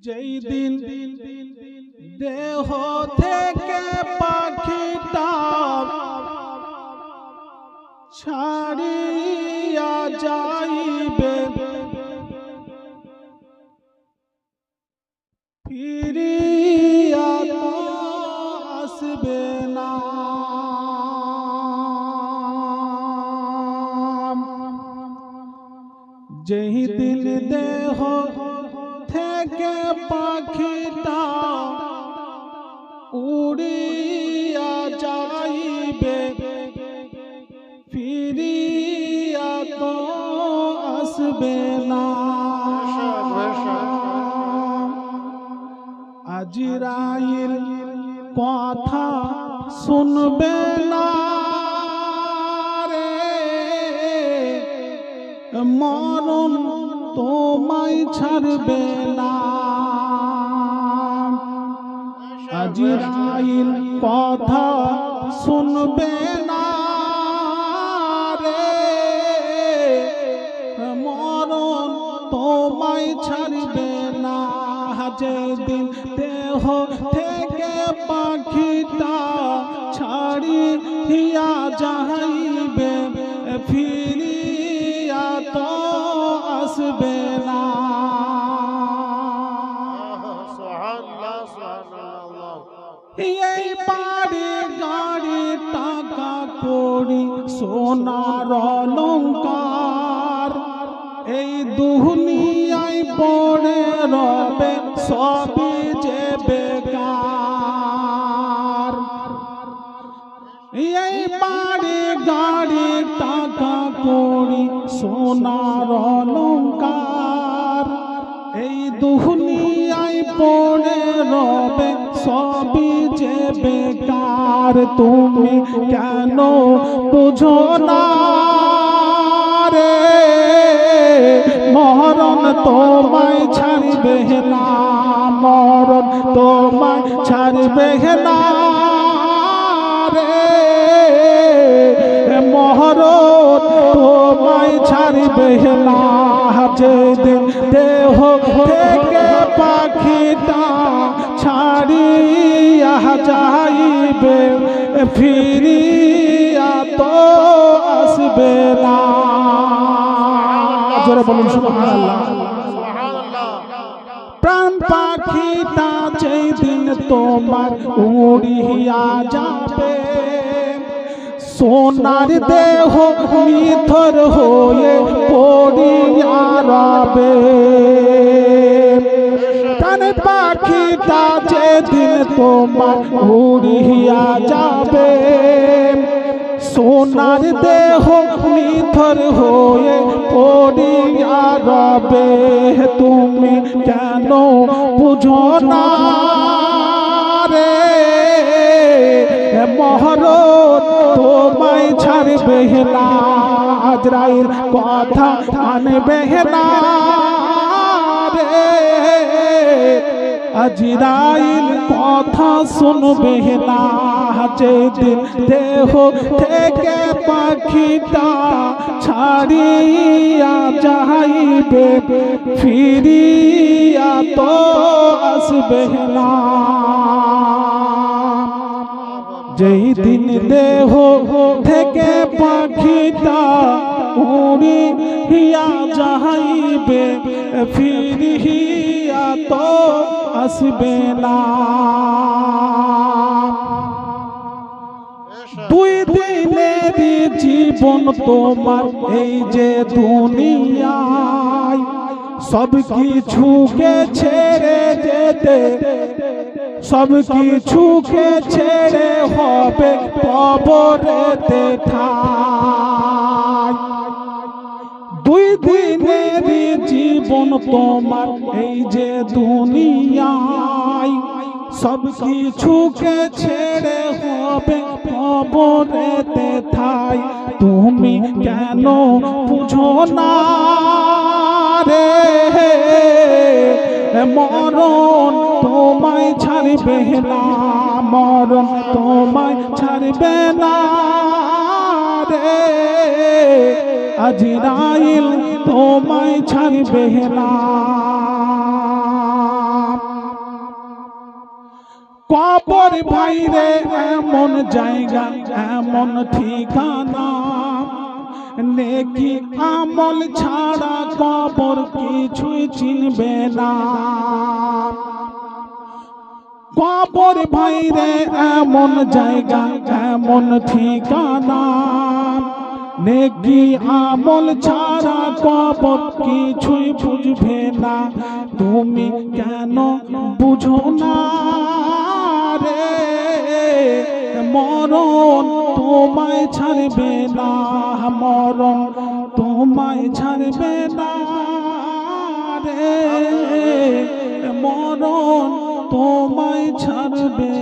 যেই দিন দেহ থেকে পাখিটা ছাড়িয়া যাইবে যেই দিন দেহ থেকে পাখিটা উড়িয়া যাইবে, ফিরিয়া তো আসবে না। আজিরাইল কথা শুনবে না। ছাড়বে না। আজিরাইল কথা শুনবে না রে। মরণ তোমায় ছাড়বে না। যেদিন দেহ থেকে পাখিটা ছাড়িয়া যাইবে। ফিরিয়া সোনার অলঙ্কার এই দুনিয়ায় পড়ে রবে সবই যে বেকার। এই বাড়ি গাড়ি টাকা করি সোনার অলঙ্কার এই দুনিয়ায় পড়ে রবে সবই যে বেকার, তুমি কেন বুঝো না রে? মরণ তোমায় ছাড়বে না, মরণ তোমায় ছাড়বে না রে। মহরত তোমায় ছাড়বে না, যেদিন দেহ থেকে পাখিটা ছাড়িয়া যাইবে ফিরিয়া তো আসবে না। প্রাণ পাখিটা যেই দিন তোমার উড়িয়া যাবে, সোনার দেহ নিথর হয়ে পড়িয়া রবে। প্রাণ পাখিটা যেদিন তোমার উড়িয়া যাবে। সোনার দেহ নিথর হয়ে পড়িয়া রবে। তুমি কেন বুঝো না রে? মহরত তোমায় ছাড়বে না। আজরাইল কথা আনবে না। আজরাইল কথা শুনবে না যেদিন দেহ থেকে পাখিটা ছাড়িয়া যাইবে, ফিরিয়া তো আসবে না। যেই দিন দেহ থেকে পাখিটা উড়িয়া যাইবে, ফিরিয়া তো আসবে না। দুই দিনেরই জীবন তোমার এই যে দুনিয়ায়, সব কিছুকে ছেড়ে যেতে, সব কিছুকে ছেড়ে হবে কবরেতে ঠাই তোমার, এই যে দুনিয়ায় সব কিছুকে ছেড়ে হবে কবরেতে ঠাই। তুমি কেন বুঝো না রে? মরণ তোমায় ছাড়বে না, মরণ তোমায় ছাড়বে না। রে আজরাইল তোমায় ছাড়বে না। কবর ভাইরে এমন জায়গা, এমন ঠিকানা। নেকি আমল ছাড়া কবর কিছুই চিনবে না। কবর ভাইরে এমন জায়গা, এমন ঠিকানা। নেকি আমল ছাড়া কবর কিছুই বুঝবে না। তুমি কেন বুঝো না রে? মরণ তোমায় ছাড়বে না, মরণ তোমায় ছাড়বে না রে। মরণ তোমায় ছাড়বে